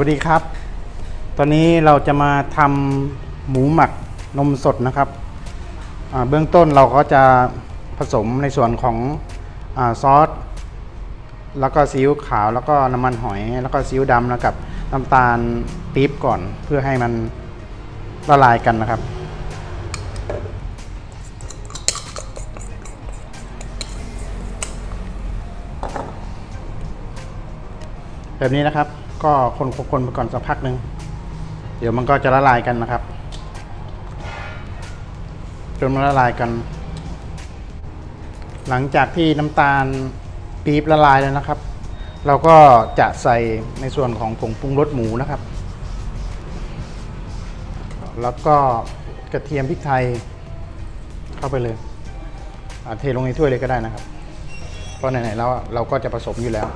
วัสดีครับ ตอนนี้เราจะมาทำหมูหมักนมสดนะครับ เบื้องต้นเราก็จะผสมในส่วนของอซอส แล้วก็ซีอิ๊วขาว แล้วก็น้ำมันหอย แล้วก็ซีอิ๊วดำแล้วกับน้ำตาลปี๊บก่อน เพื่อให้มันละลายกันนะครับ แบบนี้นะครับ ก็คนคนไปก่อนสักพักหนึ่งเดี๋ยวมันก็จะละลายกันนะครับ จนมันละลายกัน หลังจากที่น้ำตาลปี๊บละลายแล้วนะครับ เราก็จะใส่ในส่วนของผงปรุงรสหมูนะครับ แล้วก็กระเทียมพริกไทยเข้าไปเลยเทลงในถ้วยเลยก็ได้นะครับ เพราะไหนๆแล้วเราก็จะผสมอยู่แล้ว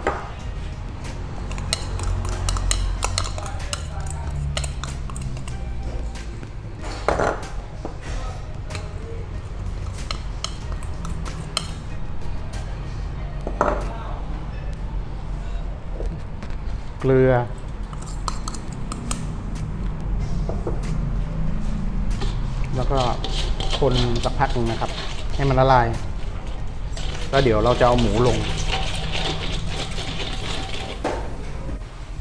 เกลือ แล้วก็คนสักพักหนึงนะครับ ให้มันละลาย แล้วเดี๋ยวเราจะเอาหมูลง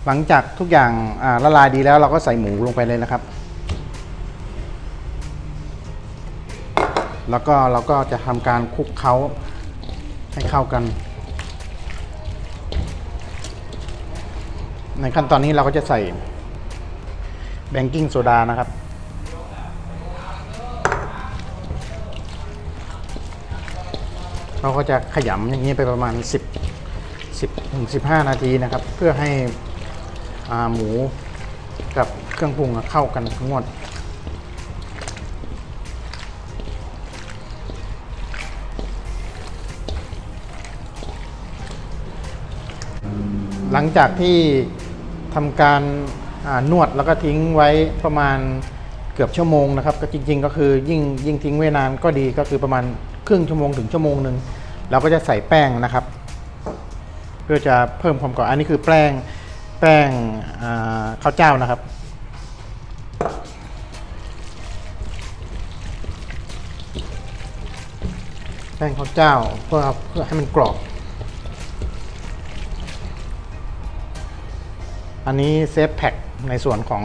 หลังจากทุกอย่างละลายดีแล้วเราก็ใส่หมูลงไปเลยนะครับ แล้วก็เราก็จะทำการคลุกเคล้าให้เข้ากัน ในขั้นตอนนี้เราก็จะใส่เบงกิ้งโซดานะครับ เราก็จะขยำอย่างนี้ไปประมาณ 10 10ถึง15 นาทีนะครับ เพื่อให้อ่าหมูกับเครื่องปรุงเข้ากันทั้งหมดหลังจากที่ ทำการนวดแล้วก็ทิ้งไว้ประมาณเกือบชั่วโมงนะครับ ก็จริง ๆ ก็คือยิ่งยิ่งทิ้งไว้นานก็ดีก็คือประมาณครึ่งชั่วโมงถึงชั่วโมงหนึ่งเราก็จะใส่แป้งนะครับ เพื่อจะเพิ่มความกรอบอันนี้คือแป้งแป้งข้าวเจ้านะครับแป้งข้าวเจ้าเพื่อเพื่อให้มันกรอบ อันนี้เซฟแพ็คในส่วนของ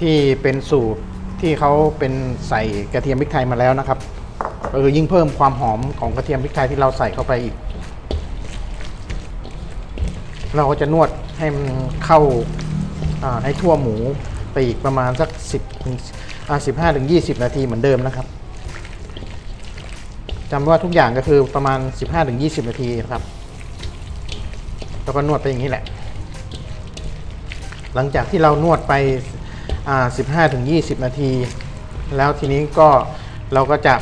ที่เป็นสูตรที่เขาเป็นใส่กระเทียมพริกไทยมาแล้วนะครับก็คือยิ่งเพิ่มความหอมของกระเทียมพริกไทยที่เราใส่เข้าไปอีก เราก็จะนวดให้มันเข้าให้ทั่วหมูไปอีกประมาณสัก 10ถึงอ่า15ถึง20 นาทีเหมือนเดิมนะครับจำว่าทุกอย่างก็คือประมาณ 15ถึง20 นาทีนะครับ แล้วก็นวดไปอย่างนี้แหละ หลังจากที่เรานวดไป 15-20 นาที แล้วทีนี้ก็เราก็จะ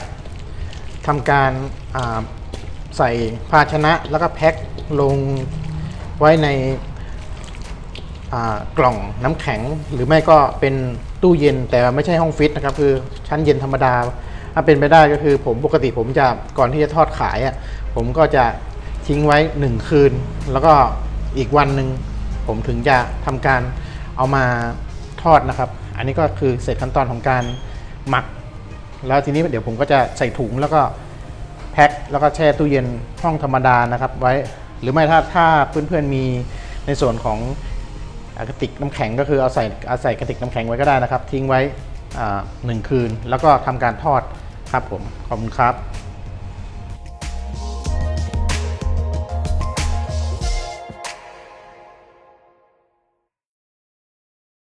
ทำการาใส่ภาชนะแล้วก็แพ็คลงไว้ในกล่องน้ำแข็ง หรือไม่ก็เป็นตู้เย็นแต่ไม่ใช่ห้องฟิตนะครับคือชั้นเย็นธรรมดาถ้าเป็นไปได้ก็คือผมปกติผมจะก่อนที่จะทอดขายอะผมก็จะทิ้งไว้ 1 คืน แล้วก็อีกวันหนึ่ง ผมถึงจะทำการเอามาทอดนะครับ อันนี้ก็คือเสร็จขั้นตอนของการหมัก แล้วทีนี้เดี๋ยวผมก็จะใส่ถุงแล้วก็แพ็คแล้วก็แช่ตู้เย็นห้องธรรมดานะครับ ไว้หรือไม่ถ้าถ้าเพื่อนๆมีในส่วนของกระติกน้ำแข็งก็คือเอาใส่เอาใส่กระติกน้ำแข็งไว้ก็ได้นะครับ ทิ้งไว้หนึ่งคืน แล้วก็ทำการทอดครับผมขอบคุณครับ